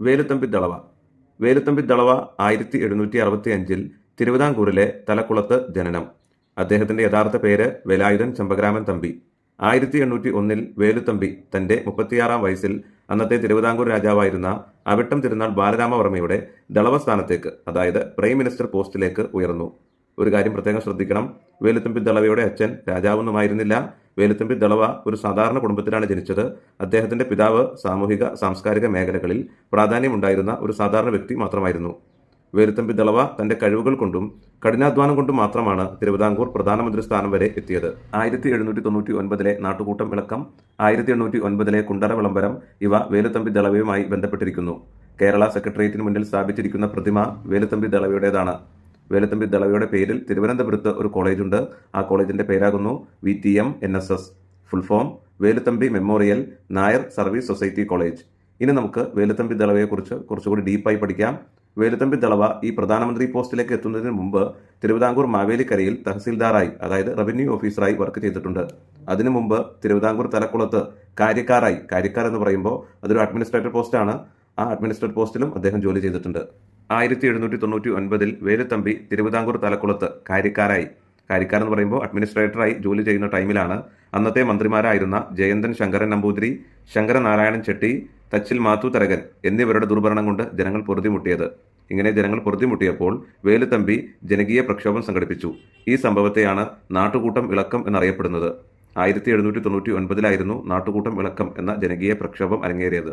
വേലുത്തമ്പി ദളവ. വേലുത്തമ്പി ദളവ ആയിരത്തി എഴുന്നൂറ്റി അറുപത്തി അഞ്ചിൽ തിരുവിതാംകൂറിലെ തലക്കുളത്ത് ജനനം. അദ്ദേഹത്തിന്റെ യഥാർത്ഥ പേര് വേലായുധൻ ചമ്പഗ്രാമൻ തമ്പി. ആയിരത്തി എണ്ണൂറ്റി ഒന്നിൽ വേലുത്തമ്പി തന്റെ മുപ്പത്തിയാറാം വയസ്സിൽ അന്നത്തെ തിരുവിതാംകൂർ രാജാവായിരുന്ന അവിട്ടം തിരുനാൾ ബാലരാമവർമ്മയുടെ ദളവ സ്ഥാനത്തേക്ക് അതായത് പ്രൈം മിനിസ്റ്റർ പോസ്റ്റിലേക്ക് ഉയർന്നു. ഒരു കാര്യം പ്രത്യേകം ശ്രദ്ധിക്കണം. വേലുത്തമ്പി ദളവയുടെ അച്ഛൻ രാജാവൊന്നുമായിരുന്നില്ല. വേലുത്തമ്പി ദളവ ഒരു സാധാരണ കുടുംബത്തിലാണ് ജനിച്ചത്. അദ്ദേഹത്തിന്റെ പിതാവ് സാമൂഹിക സാംസ്കാരിക മേഖലകളിൽ പ്രാധാന്യമുണ്ടായിരുന്ന ഒരു സാധാരണ വ്യക്തി മാത്രമായിരുന്നു. വേലുത്തമ്പി ദളവ തന്റെ കഴിവുകൾ കൊണ്ടും കഠിനാധ്വാനം കൊണ്ടും മാത്രമാണ് തിരുവിതാംകൂർ പ്രധാനമന്ത്രി സ്ഥാനം വരെ എത്തിയത്. ആയിരത്തി എഴുന്നൂറ്റി തൊണ്ണൂറ്റി ഒൻപതിലെ നാട്ടുകൂട്ടം വിളക്കം ആയിരത്തി എണ്ണൂറ്റി ഒൻപതിലെ കുണ്ടറ വിളംബരം ഇവ വേലുത്തമ്പി ദളവയുമായി ബന്ധപ്പെട്ടിരിക്കുന്നു. കേരള സെക്രട്ടേറിയറ്റിന് മുന്നിൽ സ്ഥാപിച്ചിരിക്കുന്ന പ്രതിമ വേലുത്തമ്പി ദളവയുടേതാണ്. വേലുത്തമ്പി ദളവയുടെ പേരിൽ തിരുവനന്തപുരത്ത് ഒരു കോളേജുണ്ട് ആ കോളേജിന്റെ പേരാകുന്നു V T M N S S full form Veluthampi memorial Nair service society college ഇനി നമുക്ക് വേലുത്തമ്പി ദളവയെക്കുറിച്ച് കുറച്ചുകൂടി ഡീപ്പായി പഠിക്കാം. വേലുത്തമ്പി ദളവ ഈ പ്രധാനമന്ത്രി പോസ്റ്റിലേക്ക് എത്തുന്നതിന് മുമ്പ് തിരുവിതാംകൂർ മാവേലിക്കരയിൽ തഹസീൽദാറായി അതായത് റവന്യൂ ഓഫീസറായി വർക്ക് ചെയ്തിട്ടുണ്ട്. അതിനു മുമ്പ് തിരുവിതാംകൂർ തലക്കുളത്ത് കാര്യക്കാരായി കാര്യക്കാർ എന്ന് പറയുമ്പോൾ അതൊരു അഡ്മിനിസ്ട്രേറ്റർ പോസ്റ്റാണ് ആ അഡ്മിനിസ്ട്രേറ്റർ പോസ്റ്റിലും അദ്ദേഹം ജോലി ചെയ്തിട്ടുണ്ട്. ആയിരത്തി എഴുന്നൂറ്റി തൊണ്ണൂറ്റി ഒൻപതിൽ വേലുത്തമ്പി തിരുവിതാംകൂർ തലക്കുളത്ത് കാര്യക്കാരായി. കാര്യക്കാരൻ എന്ന് പറയുമ്പോൾ അഡ്മിനിസ്ട്രേറ്ററായി ജോലി ചെയ്യുന്ന ടൈമിലാണ്. അന്നത്തെ മന്ത്രിമാരായിരുന്ന ജയന്തൻ ശങ്കരൻ നമ്പൂതിരി ശങ്കരനാരായണൻ ചെട്ടി തച്ചിൽ മാത്തു തരകൻ എന്നിവരുടെ ദുർഭരണം കൊണ്ട് ജനങ്ങൾ പൊറുതിമുട്ടിയത്. ഇങ്ങനെ ജനങ്ങൾ പൊറുതിമുട്ടിയപ്പോൾ വേലുത്തമ്പി ജനകീയ പ്രക്ഷോഭം സംഘടിപ്പിച്ചു. ഈ സംഭവത്തെയാണ് നാട്ടുകൂട്ടം ഇളക്കം എന്നറിയപ്പെടുന്നത്. ആയിരത്തി എഴുന്നൂറ്റി തൊണ്ണൂറ്റി ഒൻപതിലായിരുന്നു നാട്ടുകൂട്ടം ഇളക്കം എന്ന ജനകീയ പ്രക്ഷോഭം അരങ്ങേറിയത്.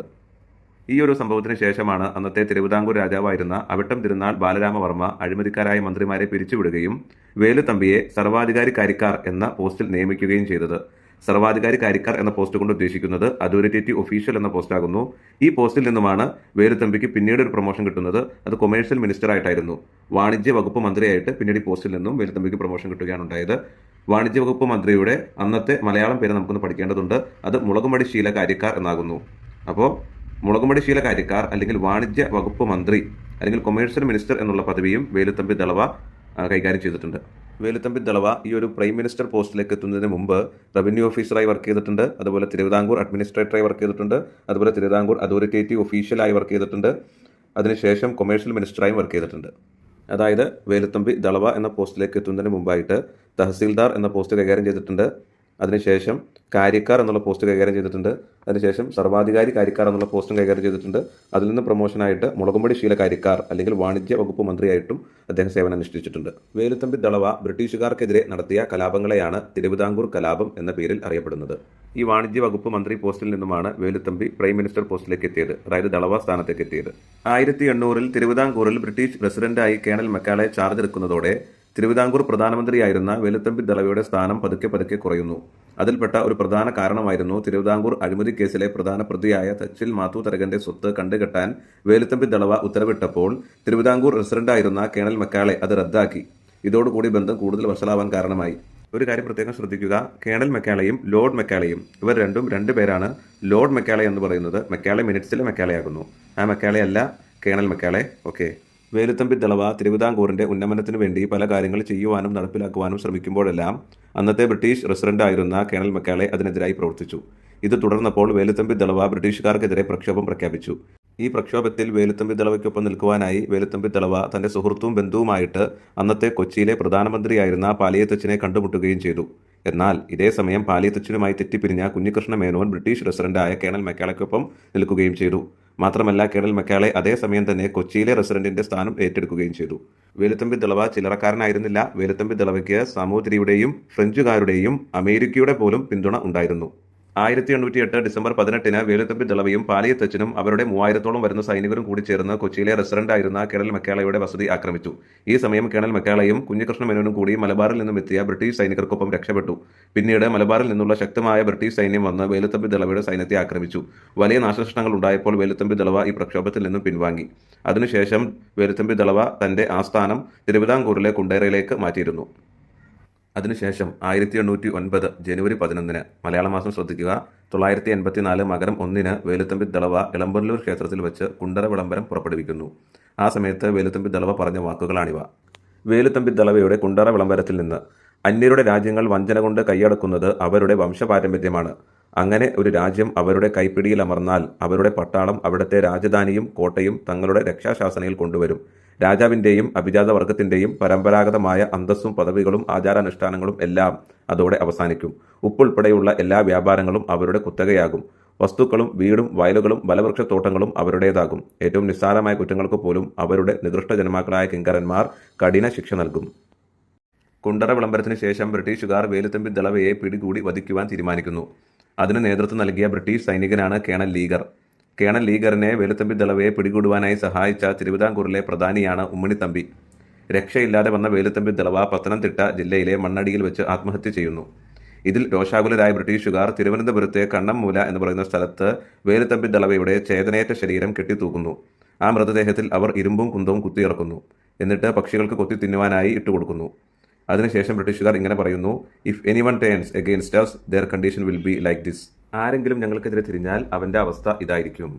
ഈ ഒരു സംഭവത്തിന് ശേഷമാണ് അന്നത്തെ തിരുവിതാംകൂർ രാജാവായിരുന്ന അവിട്ടം തിരുനാൾ ബാലരാമവർമ്മ അഴിമതിക്കാരായ മന്ത്രിമാരെ പിരിച്ചുവിടുകയും വേലുത്തമ്പിയെ സർവാധികാരി കാര്യക്കാർ എന്ന പോസ്റ്റിൽ നിയമിക്കുകയും ചെയ്തത്. സർവാധികാരി കാര്യക്കാർ എന്ന പോസ്റ്റ് കൊണ്ട് ഉദ്ദേശിക്കുന്നത് അതോറിറ്റേറ്റീവ് ഒഫീഷ്യൽ എന്ന പോസ്റ്റാകുന്നു ഈ പോസ്റ്റിൽ നിന്നുമാണ് വേലുത്തമ്പിക്ക് പിന്നീട് ഒരു പ്രൊമോഷൻ കിട്ടുന്നത്. അത് കൊമേഴ്ഷ്യൽ മിനിസ്റ്റർ ആയിട്ടായിരുന്നു. വാണിജ്യ വകുപ്പ് മന്ത്രിയായിട്ട് പിന്നീട് ഈ പോസ്റ്റിൽ നിന്നും വേലുത്തമ്പിക്ക് പ്രൊമോഷൻ കിട്ടുകയാണ് ഉണ്ടായത്. വാണിജ്യ വകുപ്പ് മന്ത്രിയുടെ അന്നത്തെ മലയാളം പേര് നമുക്കൊന്ന് പഠിക്കേണ്ടതുണ്ട്. അത് മുളകുമടി ശീല കാര്യക്കാർ എന്നാകുന്നു. അപ്പോൾ മുളകുമടി ശീല കാര്യക്കാർ അല്ലെങ്കിൽ വാണിജ്യ വകുപ്പ് മന്ത്രി അല്ലെങ്കിൽ കൊമേഴ്സ്യൽ മിനിസ്റ്റർ എന്നുള്ള പദവിയും വേലുത്തമ്പി ദളവ കൈകാര്യം ചെയ്തിട്ടുണ്ട്. വേലുത്തമ്പി ദളവ ഈ ഒരു പ്രൈം മിനിസ്റ്റർ പോസ്റ്റിലേക്ക് എത്തുന്നതിന് മുമ്പ് റവന്യൂ ഓഫീസറായി വർക്ക് ചെയ്തിട്ടുണ്ട്. അതുപോലെ തിരുവിതാംകൂർ അഡ്മിനിസ്ട്രേറ്ററായി വർക്ക് ചെയ്തിട്ടുണ്ട്. അതുപോലെ തിരുവിതാംകൂർ അതോറിറ്റേറ്റീവ് ഒഫീഷ്യലായി വർക്ക് ചെയ്തിട്ടുണ്ട്. അതിനുശേഷം കൊമേഴ്ഷ്യൽ മിനിസ്റ്ററായും വർക്ക് ചെയ്തിട്ടുണ്ട്. അതായത് വേലുത്തമ്പി ദളവ എന്ന പോസ്റ്റിലേക്ക് എത്തുന്നതിന് മുമ്പായിട്ട് തഹസീൽദാർ എന്ന പോസ്റ്റ് കൈകാര്യം ചെയ്തിട്ടുണ്ട്. അതിനുശേഷം കാര്യക്കാർ എന്നുള്ള പോസ്റ്റ് കൈകാര്യം ചെയ്തിട്ടുണ്ട്. അതിനുശേഷം സർവാധികാരി കാര്യക്കാർ എന്നുള്ള പോസ്റ്റും കൈകാര്യം ചെയ്തിട്ടുണ്ട്. അതിൽ നിന്ന് പ്രൊമോഷനായിട്ട് മുളകുംപടി ശീല കാര്യക്കാർ അല്ലെങ്കിൽ വാണിജ്യ വകുപ്പ് മന്ത്രിയായിട്ടും അദ്ദേഹം സേവനം അനുഷ്ഠിച്ചിട്ടുണ്ട്. വേലുത്തമ്പി ദളവ ബ്രിട്ടീഷുകാർക്കെതിരെ നടത്തിയ കലാപങ്ങളെയാണ് തിരുവിതാംകൂർ കലാപം എന്ന പേരിൽ അറിയപ്പെടുന്നത്. ഈ വാണിജ്യ വകുപ്പ് മന്ത്രി പോസ്റ്റിൽ നിന്നുമാണ് വേലുത്തമ്പി പ്രൈം മിനിസ്റ്റർ പോസ്റ്റിലേക്ക് എത്തിയത് അതായത് ദളവ സ്ഥാനത്തേക്ക് എത്തിയത്. ആയിരത്തി എണ്ണൂറിൽ തിരുവിതാംകൂറിൽ ബ്രിട്ടീഷ് പ്രസിഡന്റായി കേണൽ മെക്കാളെ ചാർജ് എടുക്കുന്നതോടെ തിരുവിതാംകൂർ പ്രധാനമന്ത്രിയായിരുന്ന വേലുത്തമ്പി ദളവയുടെ സ്ഥാനം പതുക്കെ പതുക്കെ കുറയുന്നു. അതിൽപ്പെട്ട ഒരു പ്രധാന കാരണമായിരുന്നു തിരുവിതാംകൂർ അഴിമതി കേസിലെ പ്രധാന പ്രതിയായ തച്ചിൽ മാത്തു തരകന്റെ സ്വത്ത് കണ്ടുകെട്ടാൻ വേലുത്തമ്പി ദളവ ഉത്തരവിട്ടപ്പോൾ തിരുവിതാംകൂർ റെസിഡന്റായിരുന്ന കേണൽ മക്കാളെ അത് റദ്ദാക്കി. ഇതോടുകൂടി ബന്ധം കൂടുതൽ വഷളാവാൻ കാരണമായി. ഒരു കാര്യം പ്രത്യേകം ശ്രദ്ധിക്കുക. കേണൽ മെക്കാളയും ലോർഡ് മെക്കാളയും ഇവർ രണ്ടും രണ്ട് പേരാണ് ലോർഡ് മെക്കാളെ എന്ന് പറയുന്നത്. മെക്കാളെ മിനിറ്റ്സിലെ മെക്കാളയാകുന്നു. ആ മെക്കാളെ അല്ല colonel Macaulay. Okay. Veluthampi Dalawa തിരുവിതാംകൂറിന്റെ ഉന്നമനത്തിനു വേണ്ടി പല കാര്യങ്ങൾ ചെയ്യുവാനും നടപ്പിലാക്കുവാനും ശ്രമിക്കുമ്പോഴെല്ലാം അന്നത്തെ ബ്രിട്ടീഷ് റെസിഡന്റ് ആയിരുന്ന കേണൽ മക്കാളെ അതിനെതിരായി പ്രവർത്തിച്ചു. ഇത് തുടർന്നപ്പോൾ വേലുത്തമ്പി ദളവ ബ്രിട്ടീഷുകാർക്കെതിരെ പ്രക്ഷോഭം പ്രഖ്യാപിച്ചു. ഈ പ്രക്ഷോഭത്തിൽ വേലുത്തമ്പി ദളവയ്ക്കൊപ്പം നിൽക്കുവാനായി വേലുത്തമ്പി ദളവ തന്റെ സുഹൃത്തും ബന്ധുവുമായിട്ട് അന്നത്തെ കൊച്ചിയിലെ പ്രധാനമന്ത്രിയായിരുന്ന പാലിയത്തച്ഛനെ കണ്ടുമുട്ടുകയും ചെയ്തു. എന്നാൽ ഇതേ സമയം പാലിയത്തച്ഛനുമായി തെറ്റിപ്പിരിഞ്ഞ കുഞ്ഞികൃഷ്ണ മേനോൻ ബ്രിട്ടീഷ് റെസിഡന്റായ കേണൽ മെക്കാളയ്ക്കൊപ്പം നിൽക്കുകയും ചെയ്തു. മാത്രമല്ല കേണൽ മെക്കാളെ അതേസമയം തന്നെ കൊച്ചിയിലെ റെസിഡന്റിന്റെ സ്ഥാനം ഏറ്റെടുക്കുകയും ചെയ്തു. വേലുത്തമ്പി ദളവ ചില്ലറക്കാരനായിരുന്നില്ല. വേലുത്തമ്പി ദളവയ്ക്ക് സാമൂതിരിയുടെയും ഫ്രഞ്ചുകാരുടെയും അമേരിക്കയുടെ പോലും പിന്തുണ ഉണ്ടായിരുന്നു. ആയിരത്തി എണ്ണൂറ്റി എട്ട് ഡിസംബർ പതിനെട്ടിന് വേലുത്തമ്പി ദളവയും പാലിയത്തച്ഛനും അവരുടെ മൂവായിരത്തോളം വരുന്ന സൈനികരും കൂടി ചേർന്ന് കൊച്ചിയിലെ റെസിഡന്റ് ആയിരുന്ന കേണൽ മെക്കാളയുടെ വസതി ആക്രമിച്ചു. ഈ സമയം കേണൽ മെക്കാളയും കുഞ്ഞികൃഷ്ണ മേനോനും കൂടി മലബാറിൽ നിന്നും എത്തിയ ബ്രിട്ടീഷ് സൈനികർക്കൊപ്പം രക്ഷപ്പെട്ടു. പിന്നീട് മലബാറിൽ നിന്നുള്ള ശക്തമായ ബ്രിട്ടീഷ് സൈന്യം വന്ന് വേലുത്തമ്പി ദളവയുടെ സൈന്യത്തെ ആക്രമിച്ചു. വലിയ നാശനഷ്ടങ്ങൾ ഉണ്ടായപ്പോൾ വേലുത്തമ്പി ദളവ ഈ പ്രക്ഷോഭത്തിൽ നിന്നും പിൻവാങ്ങി. അതിനുശേഷം വേലുത്തമ്പി ദളവ തന്റെ ആസ്ഥാനം തിരുവിതാംകൂറിലെ കുണ്ടേറയിലേക്ക് മാറ്റിയിരുന്നു. അതിനുശേഷം ആയിരത്തി എണ്ണൂറ്റി ഒൻപത് ജനുവരി പതിനൊന്നിന് മലയാള മാസം ശ്രദ്ധിക്കുക. തൊള്ളായിരത്തി എൺപത്തിനാല് മകരം ഒന്നിന് വേലുത്തമ്പി ദളവ ഇളമ്പല്ലൂർ ക്ഷേത്രത്തിൽ വെച്ച് കുണ്ടറ വിളംബരം പുറപ്പെടുവിക്കുന്നു. ആ സമയത്ത് വേലുത്തമ്പി ദളവ പറഞ്ഞ വാക്കുകളാണിവ. വേലുത്തമ്പി ദളവയുടെ കുണ്ടറ വിളംബരത്തിൽ നിന്ന് അന്യരുടെ രാജ്യങ്ങൾ വഞ്ചന കൊണ്ട് കൈയടക്കുന്നത് അവരുടെ വംശപാരമ്പര്യമാണ്. അങ്ങനെ ഒരു രാജ്യം അവരുടെ കൈപ്പിടിയിൽ അമർന്നാൽ അവരുടെ പട്ടാളം അവിടുത്തെ രാജധാനിയും കോട്ടയും തങ്ങളുടെ രക്ഷാശാസനയിൽ കൊണ്ടുവരും. രാജാവിന്റെയും അഭിജാത വർഗത്തിന്റെയും പരമ്പരാഗതമായ അന്തസ്സും പദവികളും ആചാരാനുഷ്ഠാനങ്ങളും എല്ലാം അതോടെ അവസാനിക്കും. ഉപ്പുൾപ്പെടെയുള്ള എല്ലാ വ്യാപാരങ്ങളും അവരുടെ കുത്തകയാകും. വസ്തുക്കളും വീടും വയലുകളും ബലവൃക്ഷത്തോട്ടങ്ങളും അവരുടേതാകും. ഏറ്റവും നിസ്സാരമായ കുറ്റങ്ങൾക്ക് പോലും അവരുടെ നികൃഷ്ട ജന്മാക്കളായ കിങ്കരന്മാർ കഠിന ശിക്ഷ നൽകും. കുണ്ടറ വിളംബരത്തിന് ശേഷം ബ്രിട്ടീഷുകാർ വേലുത്തമ്പി ദളവയെ പിടികൂടി വധിക്കുവാൻ തീരുമാനിക്കുന്നു. അതിന് നേതൃത്വം നൽകിയ ബ്രിട്ടീഷ് സൈനികനാണ് കേണൽ ലീഗർ. കേണൽ ലീഗറിനെ വേലുത്തമ്പി ദളവയെ പിടികൂടുവാനായി സഹായിച്ച തിരുവിതാംകൂറിലെ പ്രധാനിയാണ് ഉമ്മണിത്തമ്പി. രക്ഷയില്ലാതെ വന്ന വേലുത്തമ്പി ദളവ പത്തനംതിട്ട ജില്ലയിലെ മണ്ണടിയിൽ വെച്ച് ആത്മഹത്യ ചെയ്യുന്നു. ഇതിൽ രോഷാകുലരായ ബ്രിട്ടീഷുകാർ തിരുവനന്തപുരത്തെ കണ്ണംമൂല എന്ന് പറയുന്ന സ്ഥലത്ത് വേലുത്തമ്പി ദളവയുടെ ചേതനയേറ്റ ശരീരം കെട്ടിത്തൂക്കുന്നു. ആ മൃതദേഹത്തിൽ അവർ ഇരുമ്പും കുന്തവും കുത്തിയിറക്കുന്നു. എന്നിട്ട് പക്ഷികൾക്ക് കൊത്തി തിന്നുവാനായി ഇട്ടുകൊടുക്കുന്നു. അതിനുശേഷം ബ്രിട്ടീഷുകാർ ഇങ്ങനെ പറയുന്നു if any one turns against us their condition will be like this ആരെങ്കിലും ഞങ്ങൾക്കെതിരെ തിരിഞ്ഞാൽ അവന്റെ അവസ്ഥ ഇതായിരിക്കും.